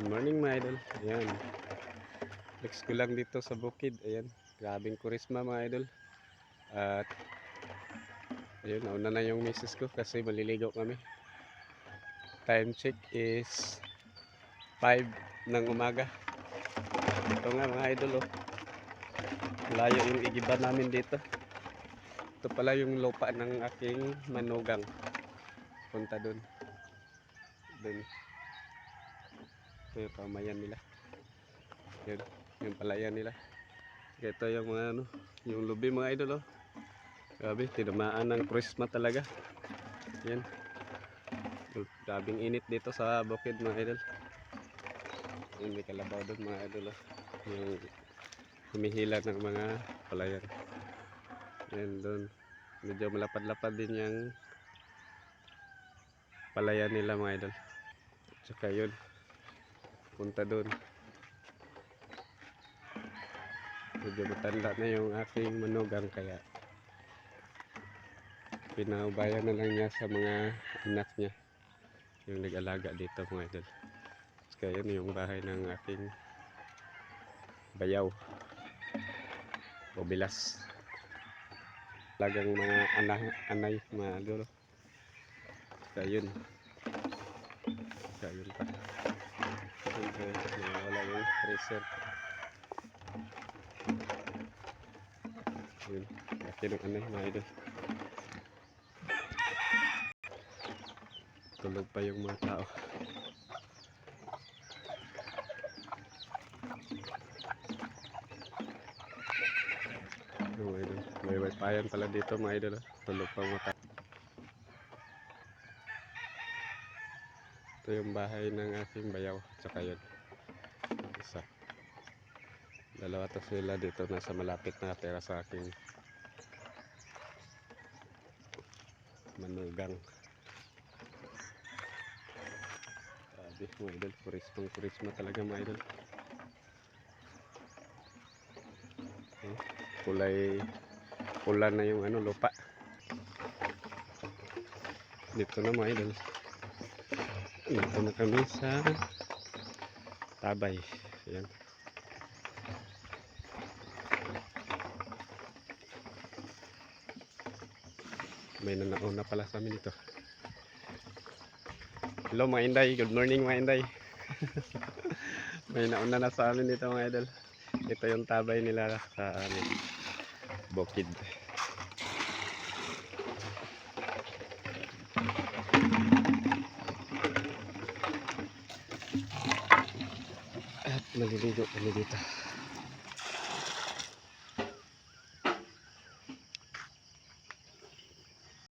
Good morning mga idol. Ayan. Flex ko lang dito sa bukid. Ayan. Grabing kurisma mga idol. At ayun, nauna na yung misis ko kasi maliligo kami. Time check is 5 ng umaga. Ito nga mga idol oh. Layo yung igiba namin dito. Ito pala yung lupa ng aking manugang. Punta dun. Dun. Ito yung kamayan nila. Yun, yung palayan nila. Ito yung mga ano, yung lubi mga idol oh. Grabe, tinamaan ng prisma talaga. Yan. Grabing init dito sa bukid mga idol. Yung may kalabaw doon mga idol oh. Yung humihila ng mga palayan. Yan doon. Medyo malapad-lapad din yung palayan nila mga idol. Tsaka yun. Punta doon. Medyo matanda na yung aking manugang kaya pinaubayan na lang niya sa mga anak niya yung nag-alaga dito mga idol. Kaya yun yung bahay ng aking bayaw o bilas. Talagang mga anak, anay mga idol. Kaya yun. Kaya yun pa. Siyempre, wala yung freezer. Yun. Laki ng anay mga idol. Tulog pa yung mga tao. Yung mga idol. May wifi pala dito mga idol. Tulog pa mga tao. Ito yung bahay ng aking bayaw. Tsaka yun. Isa. Dalawa to sila dito nasa malapit na tira sa aking manugang. Sabi mga idol, purismang purisma talaga mga idol. Oh, Kulay pula na yung ano lupa. Dito na mga idol. Dito na kami sa Tabay. Ayan. May nanauna pala sa amin dito. Hello mga Inday, good morning mga Inday. May nauna na sa amin dito mga idol. Ito yung tabay nila sa amin. Bukid. At maliligo kami dito.